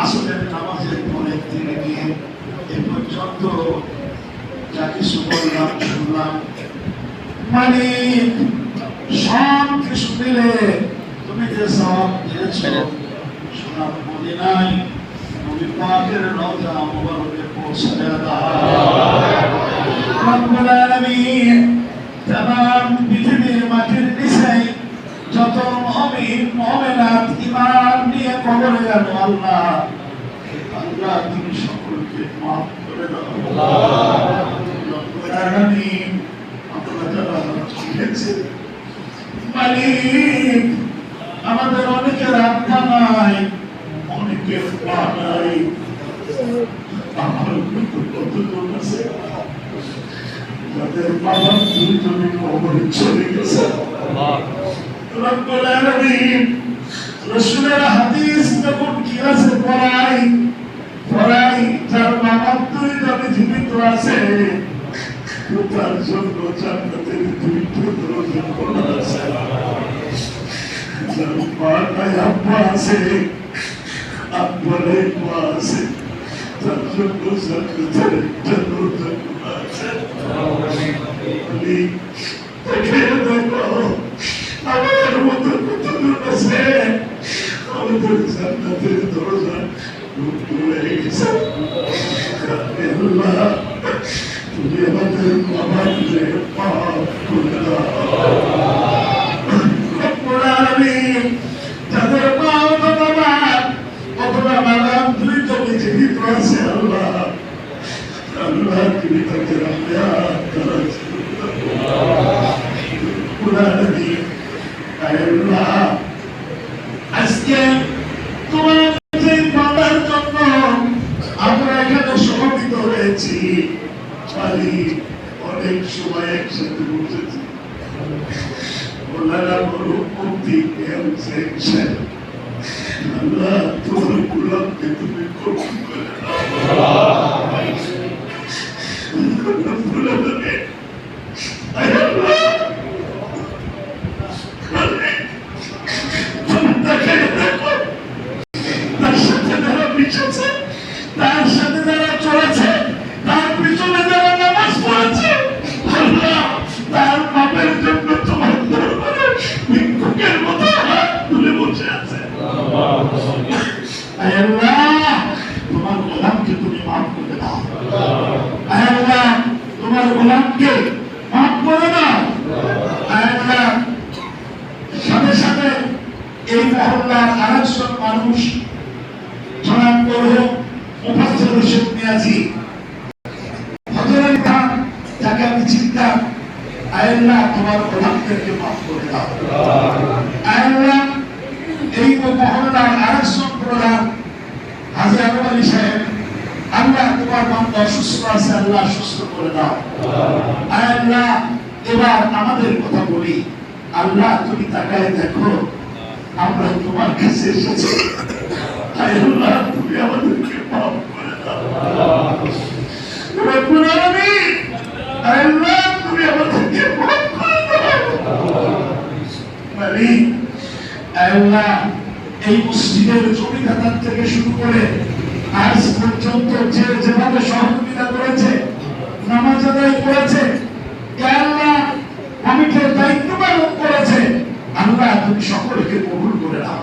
আসলের নামাজের পরে থেকে নিয়ে এ পর্যন্ত যা কিছু বললাম শুনলাম মানে সব কিছু মিলে তুমি যে সব দিয়েছ সোনার মদিনায় নবী পাকের রওজা মুবারকে পৌঁছে আলামিন পৃথিবীর মাটির নিচে যত মুমিন মুমিনাত ঈমান নিয়ে কবরে গেল আল্লাহ। আল্লাহ তুমি সকলকে মাফ করে দাও। আমাদের অনেকের আত্মা নাই, অনেকের পা নাই। আমার কতজন আছে? যাদের বাবা কবরে চলে গেছে। রব্বুল আলামিন রাসূলের হাদিস যখন কি আছে পড়াই পড়াই যার বাবা জীবিত আছে তার জন্য জান্নাতের দুইটা দরজা খোলা আছে নাই আব্বা আব্বার মা আছে, তার জন্য আল্লাহ তুমি আমাদের বাবাকে পাপ করে যাদের মা অথবা বাবা অথবা বাবা দুই জমি জীবিত আছে আল্লাহ আল্লাহ তুমি তাকে রাখিয়াত করার রব্বুল আলামিন আল্লাহ আজকে তোমার যে বাবার জন্য আমরা এখানে সমবেত হয়েছি খালি অনেক সময় একসাথে বসেছি ওনারা বড় মুক্তি পেয়েছে আল্লাহ তোমার গোলাপকে তুমি কবুল করে তার তোমার গোলামকে তুমি মাফ করে দাও। তোমার গোলামকে মাফ করে দাও। আল্লাহ, সাথে সাথে এই মহল্লার মানুষ জনাব করো মুফাসসির হোসেন মিয়াজি। হযরত খান যাকে আমি চিনতাম তোমার গোলামদেরকে মাফ করে দাও। আল্লাহ, এই মহল্লার আরেকজন প্রধান হাজি আবু আলী সাহেব আল্লাহ তোমার বান্দা অসুস্থ আছে আল্লাহ সুস্থ করে দাও। আল্লাহ। এবার আমাদের কথা বলি। আল্লাহ তুমি তাকায় দেখো আমরা তোমার কাছে এসেছি। আল্লাহ তুমি আমাদেরকে মাফ করে দাও। রব্বুল আলামিন আল্লাহ তুমি আমাদেরকে মাফ করে দাও। মালিক আল্লাহ এই মসজিদের থেকে শুরু করে আজ পর্যন্ত যে যেভাবে সহযোগিতা করেছে নামাজ আদায় করেছে আল্লাহ কমিটির দায়িত্ব পালন করেছে আল্লাহ তুমি সকলকে কবুল করে দাও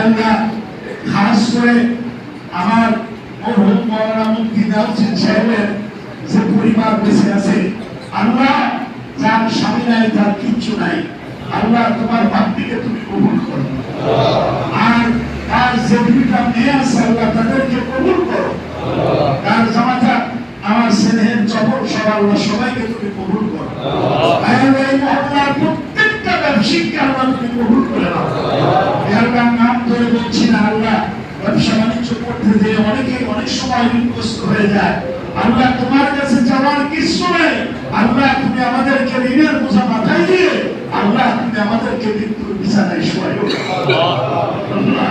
আল্লাহ। খাস করে আমার মরহুম মৌলানা মুফতি দাউদ্দিন সাহেবের যে পরিবার বেঁচে আছে আল্লাহ যার স্বামী নাই তার কিচ্ছু নাই আল্লাহ তোমার ভক্তিকে তুমি কবুল করো। যে দুইটা মেয়ে আছে আল্লাহ তাদেরকে কবুল করো। তার জামাতা? আমার স্নেহের চপর সব সবাইকে তুমি কবুল করো। এই প্রত্যেকটা ব্যবসায়িককে আল্লাহ তুমি কবুল করে দাও এলাকার নাম ধরে বলছি না, আল্লাহ, ব্যবসা বাণিজ্য করতে যে অনেকে অনেক সময় ঋণগ্রস্ত হয়ে যায়। আল্লাহ তোমার কাছে যাওয়ার কিছু নেই। আল্লাহ, তুমি আমাদেরকে ঋণের বোঝা মাথায় দিয়ে আল্লাহ, তুমি আমাদেরকে মৃত্যুর বিছানায় শোয়াই আল্লাহ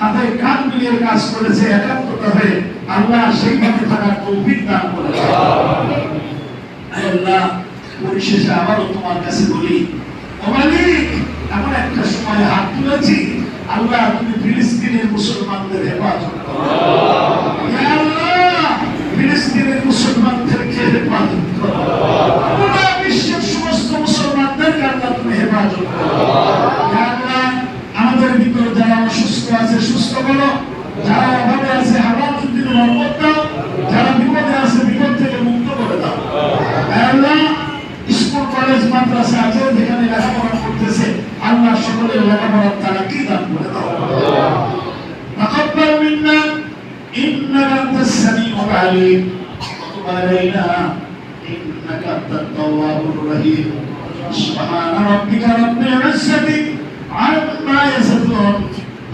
সেইভাবে হাতে কান মিলিয়ে কাজ করেছে একাত্মতা হয়ে আল্লাহ সেইভাবে থাকার তৌফিক দান করেছে। আল্লাহ পরিশেষে আবারও তোমার কাছে বলি ও এমন একটা সময় হাত তুলেছি আল্লাহ তুমি ফিলিস্তিনের মুসলমানদের হেফাজত করো। আল্লাহ ফিলিস্তিনের মুসলমানদেরকে হেফাজত করো পুরো বিশ্বের সমস্ত মুসলমানদেরকে আল্লাহ তুমি হেফাজত করো ইয়া আল্লাহ আমাদের ভিতরে যারা অসুস্থ আছে সুস্থ করো যারা অভাবে আছে হালাল উদ্দিন রহমত দাও যারা বিপদে আছে বিপদ থেকে মুক্ত করে দাও ইয়া আল্লাহ স্কুল কলেজ মাদ্রাসা আছে যেখানে লেখাপড়া করতেছে আল্লাহ সকলের লেখাপড়ার তারা কি দান করে দাও تقبل منا انك انت السميع العليم وتب علينا انك انت التواب الرحيم سبحان ربك رب العزه عما يصفون